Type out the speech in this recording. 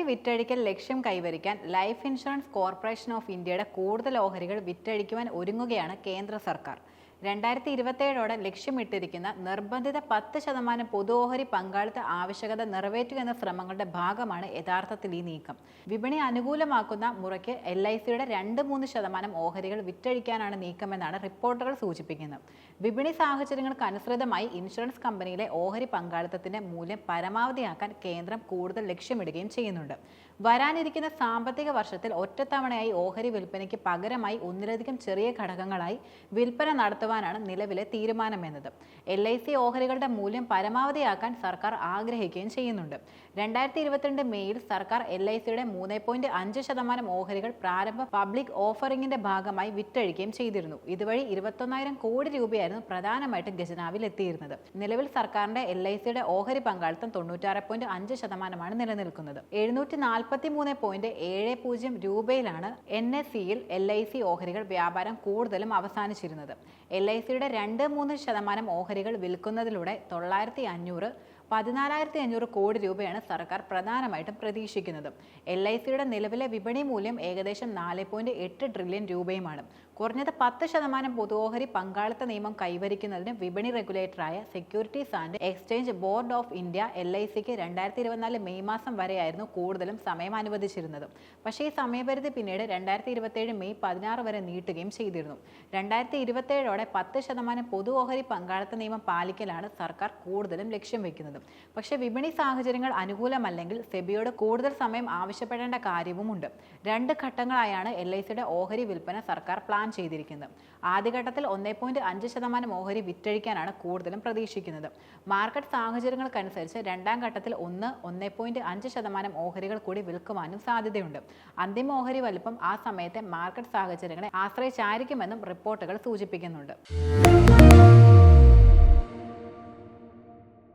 ഓഹരി വിറ്റഴിക്കൽ ലക്ഷ്യം കൈവരിക്കാൻ ലൈഫ് ഇൻഷുറൻസ് കോർപ്പറേഷൻ ഓഫ് ഇന്ത്യയുടെ കൂടുതൽ ഓഹരികൾ വിറ്റഴിക്കുവാൻ ഒരുങ്ങുകയാണ് കേന്ദ്ര സർക്കാർ. രണ്ടായിരത്തി ഇരുപത്തേഴോടെ ലക്ഷ്യമിട്ടിരിക്കുന്ന നിർബന്ധിത പത്ത് ശതമാനം പൊതു ഓഹരി പങ്കാളിത്ത ആവശ്യകത നിറവേറ്റുക എന്ന ശ്രമങ്ങളുടെ ഭാഗമാണ് യഥാർത്ഥത്തിൽ ഈ നീക്കം. വിപണി അനുകൂലമാക്കുന്ന മുറയ്ക്ക് എൽ ഐ സിയുടെ രണ്ട് മൂന്ന് ശതമാനം ഓഹരികൾ വിറ്റഴിക്കാനാണ് നീക്കമെന്നാണ് റിപ്പോർട്ടുകൾ സൂചിപ്പിക്കുന്നത്. വിപണി സാഹചര്യങ്ങൾക്ക് അനുസൃതമായി ഇൻഷുറൻസ് കമ്പനിയിലെ ഓഹരി പങ്കാളിത്തത്തിന്റെ മൂല്യം പരമാവധിയാക്കാൻ കേന്ദ്രം കൂടുതൽ ലക്ഷ്യമിടുകയും ചെയ്യുന്നുണ്ട്. വരാനിരിക്കുന്ന സാമ്പത്തിക വർഷത്തിൽ ഒറ്റത്തവണയായി ഓഹരി വിൽപ്പനയ്ക്ക് പകരമായി ഒന്നിലധികം ചെറിയ ഘടകങ്ങളായി വിൽപ്പന നടത്തുവാനാണ് നിലവിലെ തീരുമാനമെന്നത്. എൽ ഐ സി ഓഹരികളുടെ മൂല്യം പരമാവധിയാക്കാൻ സർക്കാർ ആഗ്രഹിക്കുകയും ചെയ്യുന്നുണ്ട്. രണ്ടായിരത്തി ഇരുപത്തിരണ്ട് മെയ്യിൽ സർക്കാർ എൽ ഐ സിയുടെ മൂന്ന് പോയിന്റ് അഞ്ച് ശതമാനം ഓഹരികൾ പ്രാരംഭ പബ്ലിക് ഓഫറിംഗിന്റെ ഭാഗമായി വിറ്റഴിക്കുകയും ചെയ്തിരുന്നു. ഇതുവഴി ഇരുപത്തൊന്നായിരം കോടി രൂപയായിരുന്നു പ്രധാനമായിട്ടും ഖജനാവിൽ എത്തിയിരുന്നത്. നിലവിൽ സർക്കാരിന്റെ എൽ ഐ സിയുടെ ഓഹരി പങ്കാളിത്തം തൊണ്ണൂറ്റാറ് പോയിന്റ് അഞ്ച് ശതമാനമാണ് നിലനിൽക്കുന്നത്. എഴുന്നൂറ്റി നാൽപ്പത്തി മൂന്ന് പോയിന്റ് ഏഴ് പൂജ്യം രൂപയിലാണ് എൻ എസ് സിയിൽ എൽ ഐ സി ഓഹരികൾ വ്യാപാരം കൂടുതലും അവസാനിച്ചിരുന്നത്. എൽ ഐ സിയുടെ രണ്ട് മൂന്ന് ശതമാനം ഓഹരികൾ വിൽക്കുന്നതിലൂടെ തൊള്ളായിരത്തി അഞ്ഞൂറ് പതിനാലായിരത്തി അഞ്ഞൂറ് കോടി രൂപയാണ് സർക്കാർ പ്രധാനമായിട്ടും പ്രതീക്ഷിക്കുന്നത്. എൽ ഐ സിയുടെ നിലവിലെ വിപണി മൂല്യം ഏകദേശം നാല് പോയിന്റ് എട്ട് ട്രില്യൺ രൂപയുമാണ്. കുറഞ്ഞത് പത്ത് ശതമാനം പൊതുവോഹരി പങ്കാളിത്ത നിയമം കൈവരിക്കുന്നതിന് വിപണി റെഗുലേറ്ററായ securities and exchange board of India L I സിക്ക് രണ്ടായിരത്തി ഇരുപത്തിനാല് മെയ് മാസം വരെയായിരുന്നു കൂടുതലും സമയം അനുവദിച്ചിരുന്നത്. പക്ഷേ ഈ സമയപരിധി പിന്നീട് രണ്ടായിരത്തി ഇരുപത്തേഴ് മെയ് പതിനാറ് വരെ നീട്ടുകയും ചെയ്തിരുന്നു. രണ്ടായിരത്തി ഇരുപത്തേഴോടെ പത്ത് ശതമാനം പൊതു ഓഹരി പങ്കാളിത്ത നിയമം പാലിക്കലാണ് സർക്കാർ കൂടുതലും ലക്ഷ്യം വെക്കുന്നത് പക്ഷേ വിപണി സാഹചര്യങ്ങൾ അനുകൂലമല്ലെങ്കിൽ സെബിയോട് കൂടുതൽ സമയം ആവശ്യപ്പെടേണ്ട കാര്യവുമുണ്ട്. രണ്ട് ഘട്ടങ്ങളായാണ് എൽ ഐ സിയുടെ ഓഹരി വിൽപ്പന സർക്കാർ പ്ലാൻ ചെയ്തിരിക്കുന്നത്. ആദ്യഘട്ടത്തിൽ ഒന്നേ പോയിന്റ് അഞ്ച് ശതമാനം ഓഹരി വിറ്റഴിക്കാനാണ് കൂടുതലും പ്രതീക്ഷിക്കുന്നത്. മാർക്കറ്റ് സാഹചര്യങ്ങൾക്കനുസരിച്ച് രണ്ടാം ഘട്ടത്തിൽ ഒന്ന് ഒന്നേ പോയിന്റ് അഞ്ച് ശതമാനം ഓഹരികൾ കൂടി വിൽക്കുവാനും സാധ്യതയുണ്ട്. അന്തിമ ഓഹരി വലിപ്പം ആ സമയത്തെ മാർക്കറ്റ് സാഹചര്യങ്ങളെ ആശ്രയിച്ചായിരിക്കുമെന്നും റിപ്പോർട്ടുകൾ സൂചിപ്പിക്കുന്നുണ്ട്.